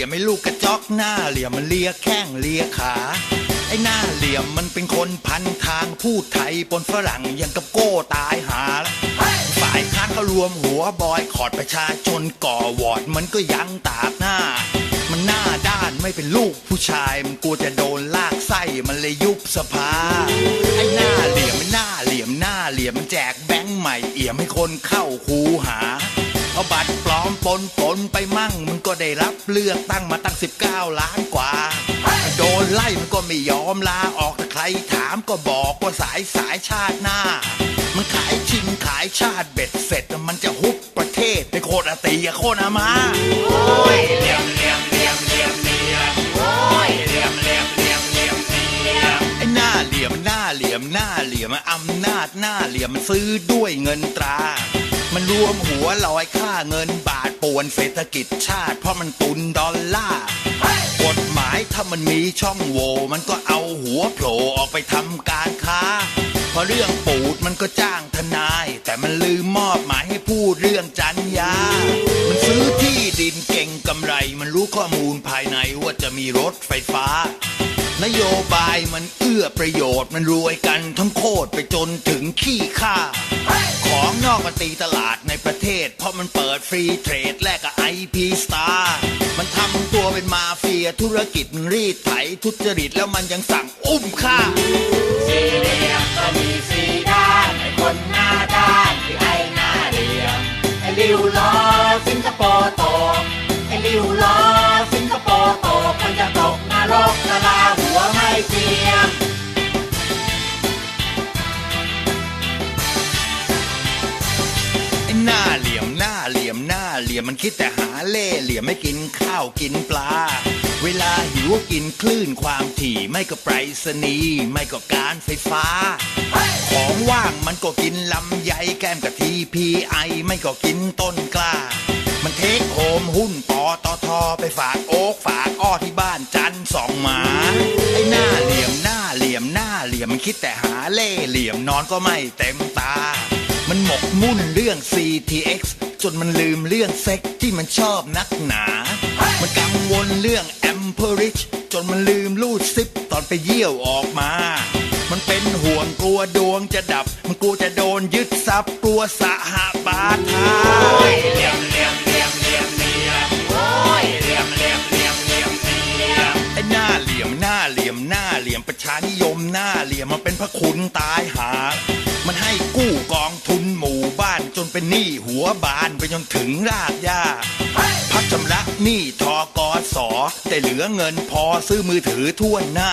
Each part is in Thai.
ลี่ยมไอ้ลูกกระจอกหน้าเหลี่ยมมันเลียแข้งเลียขา ไอ้หน้าเหลี่ยมมันเป็นคนพันทางพูดไทยปนฝรั่งยังกับโก้ตายหาละฝ่ายค้านก็รวมหัวบอยขอดประชาชนก่อวอดมันก็ยังตากหน้า มันหน้าด้านไม่เป็นลูกผู้ชาย มันกลัวจะโดนลากไส้มันเลยยุบสภาไอ้หน้าเหลี่ยมไอ้หน้าเหลี่ยมหน้าเหลี่ยมมันแจกแบงค์ใหม่เอี่ยมให้คนเข้าคูหาเอาบัตรปลอมปนปน เลือกตั้งมาตั้ง 19 ล้านกว่า โดนไล่มันก็ไม่ยอมลาออกแต่ใครถามก็บอกว่าสายสายชาติหน้า มันขายชิงขายชาติเบ็ดเสร็จ มันจะฮุบประเทศไปโคตรอาตีอะโคตรอามา โอ้ยเหลี่ยมเหลี่ยมเหลี่ยมเหลี่ยมเหลี่ยมโอ้ยเหลี่ยมเหลี่ยมเหลี่ยมเหลี่ยมเหลี่ยมไอ้หน้าเหลี่ยมหน้าเหลี่ยมหน้าเหลี่ยมอำนาจหน้าเหลี่ยมมันซื้อด้วยเงินตรามันร วมหัวลอยค่าเงินบาทป่วนเศรษฐกิจชาติ เพราะมันตุนดอลลาร์กฎหมายถ้ามันมีช่องโหว่มันก็เอาหัวโผล่ออกไปทำการค้าพอเรื่องปูดมันก็จ้างทนาย แต่มันลืมมอบหมายให้พูดเรื่องจันยา มันซื้อที่ดินเก่งกำไร มันรู้ข้อมูลภายในว่าจะมีรถไฟฟ้า นโยบายมันเอื้อประโยชน์มันรวยกันทั้งโคตรไปจนถึงขี้ข้าของนอกมันตีตลาดในประเทศ เพราะมันเปิดฟรีเทรดแลกกับไอพีสตาร์มันทำตัวเป็นมาเฟียธุรกิจมันรีดไถทุจริตแล้วมันยังสั่งอุ้มฆ่าสี่เหลี่ยมก็มีสี่ด้านไอ้คนหน้าด้านคือไอ้หน้าเหลี่ยมไอ้ลิวล้อสิงคโปร์โตไอ้ลิวล้อสิงคโปร์โตคนจะตกน รกละลาหัวไม่เทียมหน้าเหลี่ยมหน้าเหลี่ยมหน้าเหลี่ยมมันคิดแต่หาเล่เหลี่ยมไม่กินข้าวกินปลา เวลาหิวกินคลื่นความถี่ไม่ก็ไปรษณีย์ไม่ก็การไฟฟ้า ของว่างมันก็กินลำไยแก้มกับทีพีไอไม่ก็กินต้นกล้า เทคโฮมหุ้นปอตอทอไปฝากโอ๊กฝากอ้อที่บ้านจันสองหมา ไอ้หน้าเหลี่ยมหน้าเหลี่ยมหน้าเหลี่ยมมันคิดแต่หาเล่เหลี่ยมนอนก็ไม่เต็มตา มันหมกมุ่นเรื่อง CTX จนมันลืมเรื่องเซ็กที่มันชอบนักหนา มันกังวลเรื่อง a m p e r i d g e จนมันลืมรูดซิปตอนไปเยี่ยวออกมา มันเป็นห่วงกลัวดวงจะดับ มันกลัวจะโดนยึดทรัพย์กลัวสหบาทาเหลี่ยมเหลี่ยม มประชานิยมหน้าเหลี่ยมมันเป็นพระคุณตายหา มันให้กู้กองทุนหมู่บ้านจนเป็นหนี้หัวบานไปจนถึงรากหญ้าพักชำระหนี้ทกสแต่เหลือเงินพอซื้อมือถือทั่วหน้า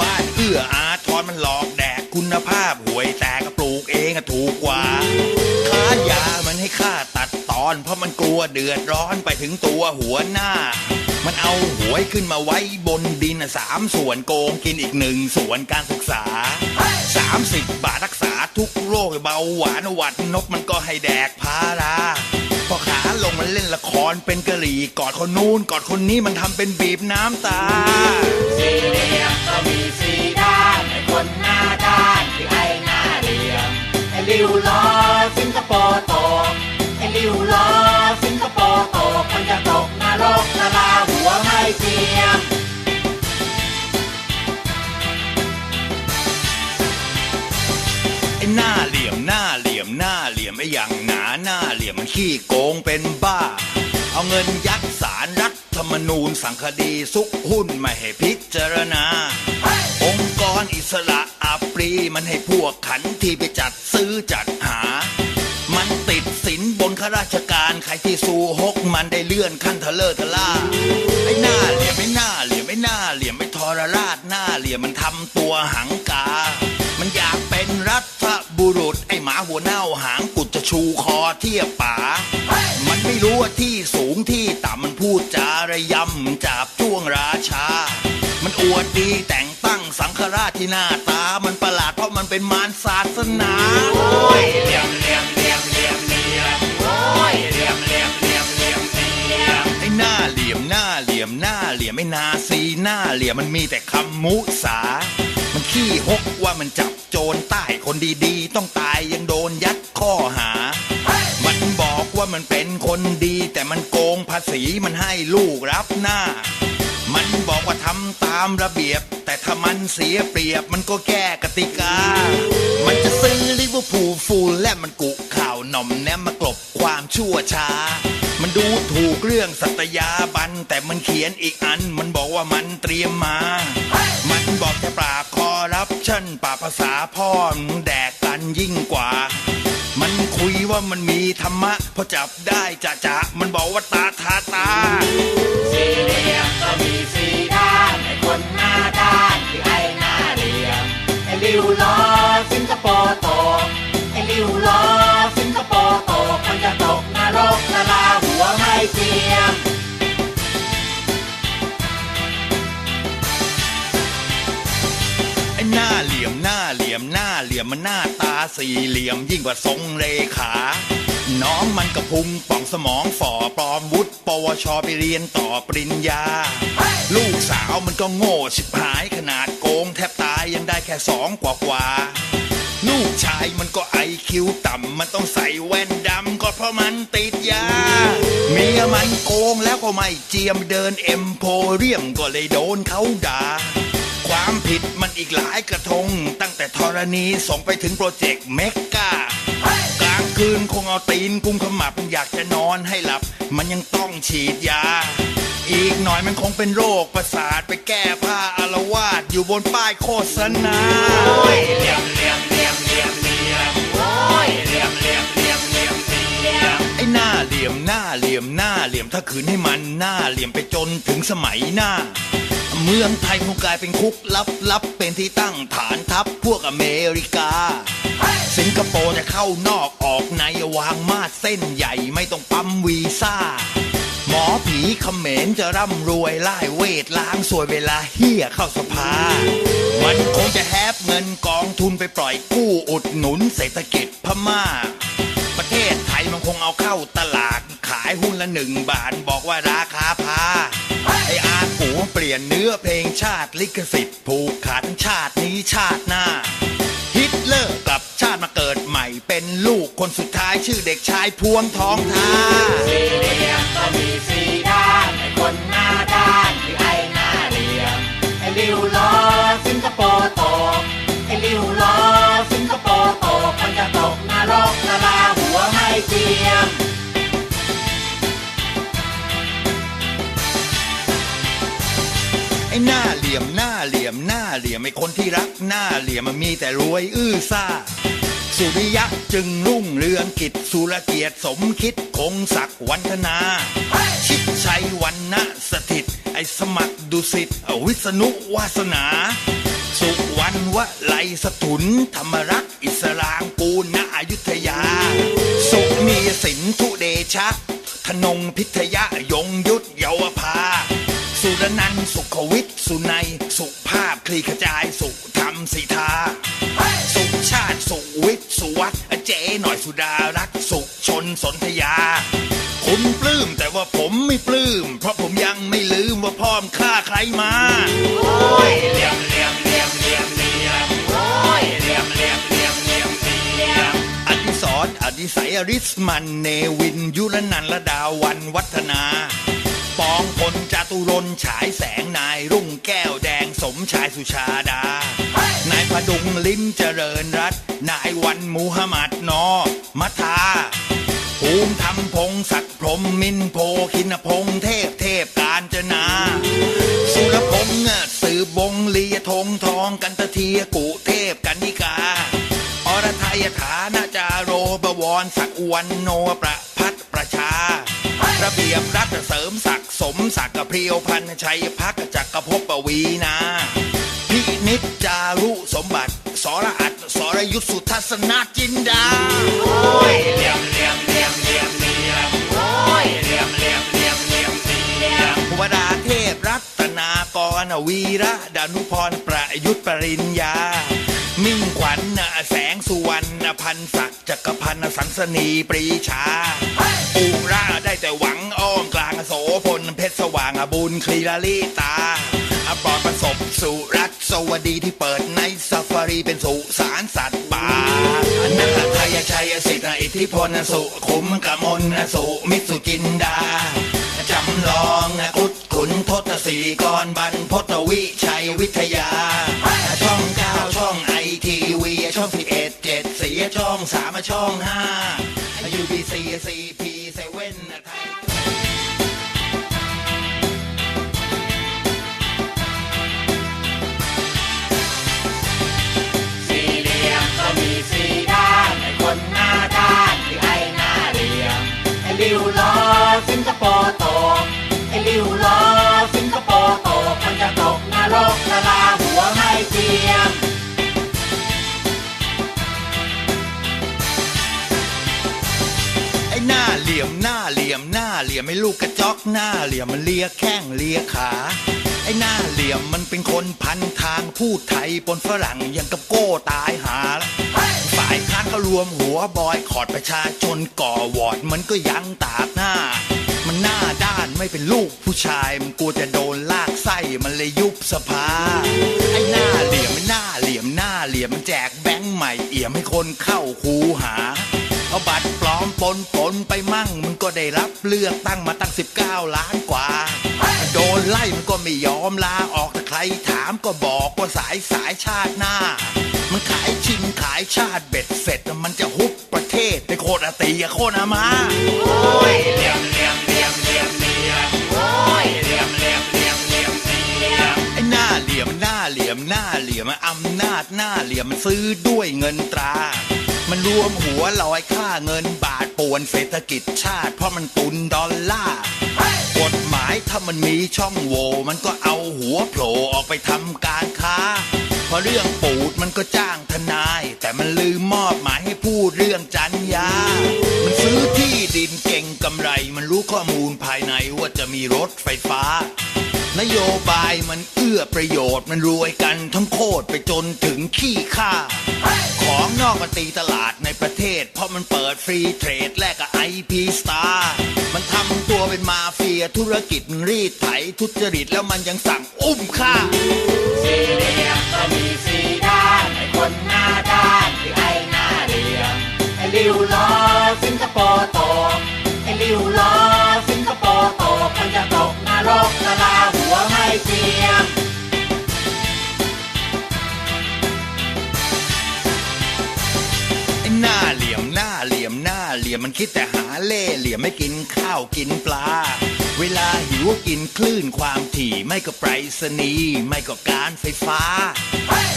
บ้านเอื้ออาทรมันหลอกแดกคุณภาพหวยแต่ก็ปลูกเองอะถูกกว่าค้ายามันให้ค่าตัดตอน เพราะมันกลัวเดือดร้อนไปถึงตัวหัวหน้า มันเอาหวยขึ้นมาไว้บนดินสามส่วนโกงกินอีกหนึ่งส่วนการศึกษาสามสิบบาทรักษาทุกโรคเบาหวานหวัดนกมันก็ให้แดกพาราพอขาลงมันเล่นละครเป็นกะหรี่กอดคนนู้นกอดคนนี้มันทำเป็นบีบน้ำตาสีเหลียมก็มีสี ขี้โกงเป็นบ้า เอาเงินยัดสารรัฐธรรมนูญสั่งคดีซุกหุ้นไม่ให้พิจารณา องค์กรอิสระอาปรีมันให้พวกขันที่ไปจัดซื้อจัดหา มันติดสินบนข้าราชการใครที่สู้ฮกมันได้เลื่อนขั้นทะเลทะล่าไอ้หน้าเหลี่ยมไอ้หน้าเหลี่ยมไอ้หน้าเหลี่ยมไอ้ทรราชหน้าเหลี่ยมมันทำตัวหังกา มันอยากเป็นรัฐบุรุษไอ้หมาหัวเน่าหาง ชูคอเทียบป๋ามันไม่รู้ว่าที่สูงที่ต่ำมันพูดจาระยำจับจ้วงราชา มันอวดดีแต่งตั้งสังฆราชที่หน้าตา มันประหลาดเพราะมันเป็นมารศาสนา โอ้ยเหลี่ยมเหลี่ยมเหลี่ยมเหลี่ยมเหลี่ยมโอ้ยเหลี่ยมเหลี่ยมเหลี่ยมเหลี่ยมเหลี่ยมไอ้หน้าเหลี่ยมหน้าเหลี่ยมเหลี่ยมหน้าเหลี่ยมไม่นาซีหน้าเหลี่ยมมันมีแต่คำมุสา มันขี้หกว่ามันจับโจรใต้คนดีๆ ต้องตายยังโดนยัด ว่ามันเป็นคนดี แต่มันโกงภาษีมันให้ลูกรับหน้า มันบอกว่าทำตามระเบียบ แต่ถ้ามันเสียเปรียบมันก็แก้กติกา มันจะซื้อลิเวอร์พูลฟูลและมันกุข่าวหน่อมแนมมากลบความชั่วช้า มันดูถูกเรื่องสัตยาบัน แต่มันเขียนอีกอัน มันบอกว่ามันเตรียมมา มันบอกแค่ปราบคอรับชั่นป่าบภาษาพ่อมึงแดกกันยิ่งกว่า มันคุยว่ามันมีธรรมะ พอจับได้จะจะมันบอกว่าตาทาตาสี่เหลี่ยมก็มีสี่ด้านไอ้คนหน้าด้านคือไอ้หน้าเหลี่ยมไอ้ริ้วล้อสิงคโปร์ต มันหน้าตาสี่เหลี่ยมยิ่งกว่าทรงเลขา น้องมันกระพุงป่องสมองฝ่อปลอมวุฒิปวชไปเรียนต่อปริญญา ลูกสาวมันก็โง่ชิบหายขนาดโกงแทบตายยังได้แค่สองกว่ากว่าลูกชายมันก็ไอคิวต่ำ มันต้องใส่แว่นดำ ก็เพราะมันติดยา เมียมันโกงแล้วก็ไม่เจียมเดินเอ็มโพเรียมก็เลยโดนเขาด่า ความผิดมันอีกหลายกระทง ตั้งแต่ธรณีส่งไปถึงโปรเจกต์เมกกากลางคืนคงเอาตีนกุมขมับอยากจะนอนให้หลับ มันยังต้องฉีดยา อีกหน่อยมันคงเป็นโรคประสาทไปแก้ผ้าอารวาสอยู่บนป้ายโฆษณาเลียมเหลี่ยมเหลี่ยมเหลี่ยมเหลี่ยมโอ้ยเหลี่ยมเหลี่ยมเหลี่ยมเหลี่ยมเลียมไอ้หน้าเหลี่ยมหน้าเหลี่ยมหน้าเหลี่ยมถ้าคืนให้มันหน้าเหลี่ยมไปจนถึงสมัยหน้า เมืองไทยคงกลายเป็นคุกลับลับๆเป็นที่ตั้งฐานทัพพวกอเมริกา สิงคโปร์จะเข้านอกออกในวางมาดเส้นใหญ่ไม่ต้องปั๊มวีซ่า หมอผีเขมรจะร่ำรวยไล่เวทล้างสวยเวลาเฮียเข้าสภา มันคงจะแฮปเงินกองทุนไปปล่อยกู้อุดหนุนเศรษฐกิจพม่า ประเทศไทยมันคงเอาเข้าตลาดขายหุ้นละหนึ่งบาทบอกว่าราคาพา ไออากูเปลี่ยนเนื้อเพลงชาติลิขสิทธิ์ผูกขาดชาตินี้ชาติหน้า ฮิตเลอร์กลับชาติมาเกิดใหม่เป็นลูกคนสุดท้ายชื่อเด็กชายพวงทองทาสี่เหลี่ยมก็มีสี่ด้านไอคนหน้าด้านคือไอหน้าเหลี่ยมไอ้ริ้วล้อสิงคโปร์ตกไอ้ริ้วล้อสิงคโปร์ตกมันจะตกนรกละลาหัวไม่เทียม เหลี่ยมไอ้คนที่รักหน้าเหลี่ยมมันมีแต่รวยอื้อซ่า สุริยะจึงรุ่งเรืองกิจสุรเกียรติสมคิดคงศักดิ์วันธนา ชิดชัยวันนะสถิต ไอ้สมัครดุสิตวิษณุวาสนา สุวรรณวไลสถุน ธรรมรักษ์อิสรางกูลณอยุธยา สุมีสินทุเดชะธนงพิทยะยงยุทธเยาวภา สุรนันทสุขวิทย์สุนัยสุ วิทย์สุวัฒน์เจ๊หน่อยสุดารักสุชนสนธยา คุณปลื้มแต่ว่าผมไม่ปลื้ม เพราะผมยังไม่ลืมว่าพ่อมฆ่าใครมา โอ้ยเลี่ยมเลี่ยมเลี่ยมเลี่ยมเลี่ยมโอ้ยเลี่ยมเลี่ยมเลี่ยมเลี่ยมเลี่ยมอดิศรอดิสัยอริสมันเนวิน ยุรนันละดาวันวัฒนา ปองพลจตุรนฉายแสงนายรุ่งแก้วแดงสมชายสุชาดา นายพดุงลิ้มเจริญรัต นายวันมูฮัมหมัดนอมัทาภูมิธรรมพงศักดิ์พรมมินโพคินพงเทพเทพการจนา สุรพงษ์สืบบงลียทงทองกันตะเทียกุเทพกันนิกา อรไทยฐานาจาโรบวรศักดิ์วันโนประพัฒน์ประชา ระเบียบรัฐเสริมศักดิ์สมศักดิ์กับเพรียวพันชัยพักจักรภพปวีนา พินิจจารุสมบัติ สรอัตสรยุทธสุทัศนาจินดา โอ้ยเลี่ยมเลี่ยมเลี่ยมเลี่ยมเลี่ยมโอ้ยเลี่ยมเลี่ยมเลี่ยมเลี่ยมเลี่ยมวดาเทพรัตนากรวีระดานุพรประยุทธ์ปริญญา มิ่งขวัญน่ะแสงสุวรรณพันศักดิ์จักรพันธ์สันสนีปรีชาปูราได้แต่หวังอ้อมกลางโสพลเพชรสว่างบุญคลีลาลิตา อปลอดประสบสุรัตนสวัสดีที่เปิดในซาฟารีเป็นสุสารสัตว์ป่านักไทยชัยสิทธิอิทธิพลสุขุมกมลสุมิตรสุจินดาจำลองอุดขุนทศสีกรบรรพตวิชัยวิทยา ช่องเก้าช่องไอทีวีช่องสิบเอ็ดเจ็ดสีช่องสามช่องห้ายูบีซีซีพีเซเว่นไท ร์ตกไอ้ริ้วล้อสิงคโปร์ตกมันจะตกนรกละลาหัวไม่เทียมไอ้หน้าเหลี่ยมหน้าเหลี่ยมหน้าเหลี่ยมไอ้ลูกกระจอกหน้าเหลี่ยมมันเลียแข้งเลียขาไอ้หน้าเหลี่ยมมันเป็นคนพันทางพูดไทยปนฝรั่งอย่างกับโก้ตายหาฝ่ายค้านก็รวมหัวบอยขอดประชาชนก่อวอดมันก็ยังตากหน้า ด้านไม่เป็นลูกผู้ชายมันกลัวจะโดนลากไส้มันเลยยุบสภาไอ้หน้าเหลี่ยมไอ้หน้าเหลี่ยมหน้าเหลี่ยมมันแจกแบงค์ใหม่เอี่ยมให้คนเข้าคูหาเอาบัตรปลอมปนปนไปมั่งมึงก็ได้รับเลือกตั้งมาตั้ง 19 ล้านกว่า โดนไล่มันก็ไม่ยอมลาออกแต่ใครถามก็บอกว่าสายสายชาติหน้า มันขายชิงขายชาติเบ็ดเสร็จมันจะฮุบประเทศไปโคตรอตีอะโคตรอามา โอ้ยเหลี่ยมาจหน้าเหลี่ยมมันซื้อด้วยเงินตรา มันรวมหัวลอยค่าเงินบาทป่วนเศรษฐกิจชาติ เพราะมันตุนดอลลาร์กฎหมายถ้ามันมีช่องโหว่มันก็เอาหัวโผล่ออกไปทำการค้าพอเรื่องปูดมันก็จ้างทนาย แต่มันลืมมอบหมายให้พูดเรื่องจันยา มันซื้อที่ดินเก่งกำไร มันรู้ข้อมูลภายในว่าจะมีรถไฟฟ้า นโยบายมันเอื้อประโยชน์มันรวยกันทั้งโคตรไปจนถึงขี้ข้า ของนอกมันตีตลาดในประเทศ เพราะมันเปิดฟรีเทรดแลกกับไอพีสตาร์มันทำตัวเป็นมาเฟียธุรกิจมันรีดไถทุจริตแล้วมันยังสั่งอุ้มฆ่าสี่เหลี่ยมก็มีสี่ด้านไอ้คนหน้าด้านคือไอ้หน้าเหลี่ยมไอ้ริ้วล้อสิงคโปร์ตกไอ้ริ้วล้อสิงคโปร์ต กมันจะตกนรกละลาหัวไม่เทียมหน้าเหลี่ยมหน้าเหลี่ยมหน้าเหลี่ยมมันคิดแต่หาเล่เหลี่ยมไม่กินข้าวกินปลา เวลาหิวกินคลื่นความถี่ไม่ก็ไปรษณีย์ไม่ก็การไฟฟ้า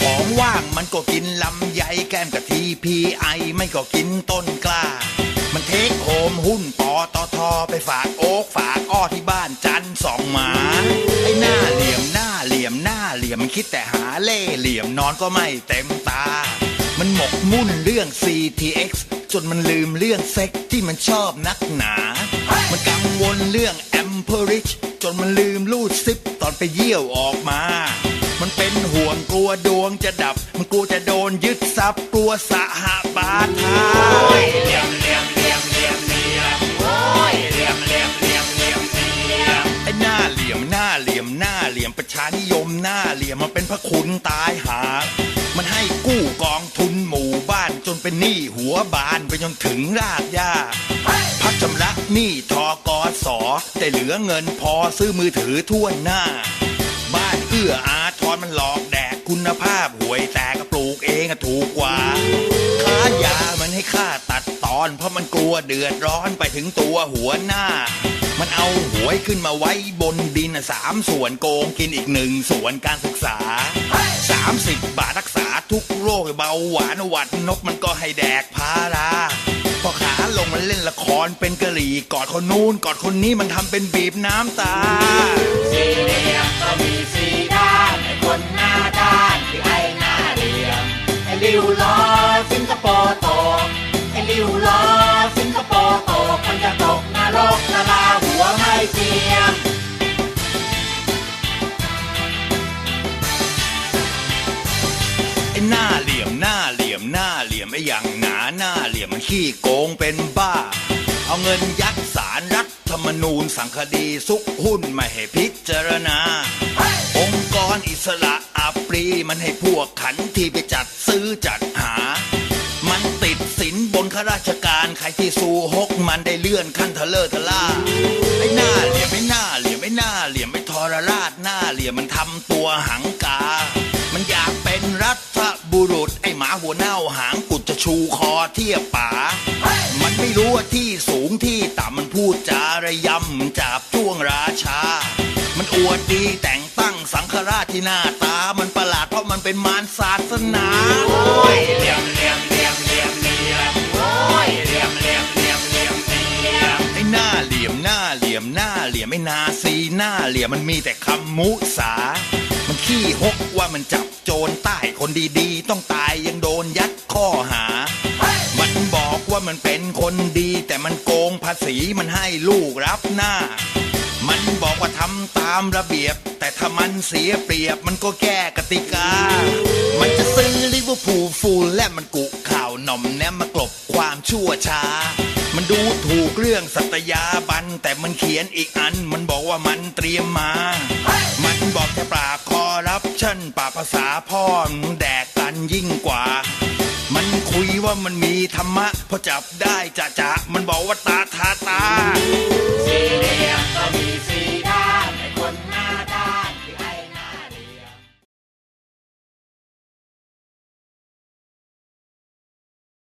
ของว่างมันก็กินลำไยแก้มกับทีพีไอไม่ก็กินต้นกล้า มันเทคโฮมหุ้นปอตอทอไปฝากโอ๊กฝากอ้อที่บ้านจันสองหมา ไอ้หน้าเหลี่ยมหน้าเหลี่ยมหน้าเหลี่ยมมันคิดแต่หาเล่เหลี่ยมนอนก็ไม่เต็มตา มันหมกมุ่นเรื่อง CTX จนมันลืมเรื่องเซ็กที่มันชอบนักหนา มันกังวลเรื่อง a m p e r i d g e จนมันลืมรูดซิปตอนไปเยี่ยวออกมา มันเป็นห่วงกลัวดวงจะดับ มันกลัวจะโดนยึดทรัพย์กลัวสหบาทา พระคุณตายหา มันให้กู้กองทุนหมู่บ้านจนเป็นหนี้หัวบานไปจนถึงรากหญ้าพักชำระหนี้ทอกอสอแต่เหลือเงินพอซื้อมือถือทั่วหน้า บ้านเอื้ออาทรมันหลอกแดกคุณภาพหวยแต่ก็ปลูกเองอะถูกกว่าค้ายามันให้ค่าตัดตอน เพราะมันกลัวเดือดร้อนไปถึงตัวหัวหน้า มันเอาหวยขึ้นมาไว้บนดินสามส่วนโกงกินอีกหนึ่งส่วนการศึกษาสามสิบาทรักษาทุกโรคเบาหวานหวัดนกมันก็ให้แดกพาราพอขาลงมันเล่นละครเป็นกะหรี่กอดคนนู้นกอดคนนี้มันทำเป็นบีบน้ำตา ขี้โกงเป็นบ้า เอาเงินยัดสารรัฐธรรมนูญสั่งคดีซุกหุ้นไม่ให้พิจารณา องค์กรอิสระอาปรีมันให้พวกขันที่ไปจัดซื้อจัดหา มันติดสินบนข้าราชการใครที่สู้หกมันได้เลื่อนขั้นทะเลอทะล่าไอ้หน้าเหลี่ยมไม่หน้าเหลี่ยมไม่หน้าเหลี่ยมไม่ทรราชหน้าเหลี่ยมมันทำตัวหังกา มันอยากเป็นรัฐบุรุษไอ้หมาหัวเน่าหาง ชูคอเทียบป๋ามันไม่รู้ว่าที่สูงที่ต่ำมันพูดจาระยำจับช่วงราชา มันอวดดีแต่งตั้งสังฆราชที่หน้าตา มันประหลาดเพราะมันเป็นมารศาสนา โอ้ยเหลี่ยมเหลี่ยมเหลี่ยมเหลี่ยมเหลี่ยมโอ้ยเหลี่ยมเหลี่ยมเหลี่ยมเหลี่ยมเหลี่ยมไอ้หน้าเหลี่ยมหน้าเหลี่ยมหน้าเหลี่ยมไม่นาซีหน้าเหลี่ยมมันมีแต่คำมุสา มันขี้หกว่ามันจับโจรใต้คนดีๆ ต้องตายยังโดนยัดข้อหา ว่ามันเป็นคนดี แต่มันโกงภาษีมันให้ลูกรับหน้า มันบอกว่าทำตามระเบียบ แต่ถ้ามันเสียเปรียบมันก็แก้กติกา มันจะซื้อลิเวอร์พูลฟูลและมันกุข่าวหน่อมแนมมากลบความชั่วช้า มันดูถูกเรื่องสัตยาบัน แต่มันเขียนอีกอัน มันบอกว่ามันเตรียมมา มันบอกแค่ปราบคอรับชั่นป่าภาษาพ่อมแดกกันยิ่งกว่า ว่ามันมีธรรมะพอจับได้จะจะมันบอกว่าตาทาตา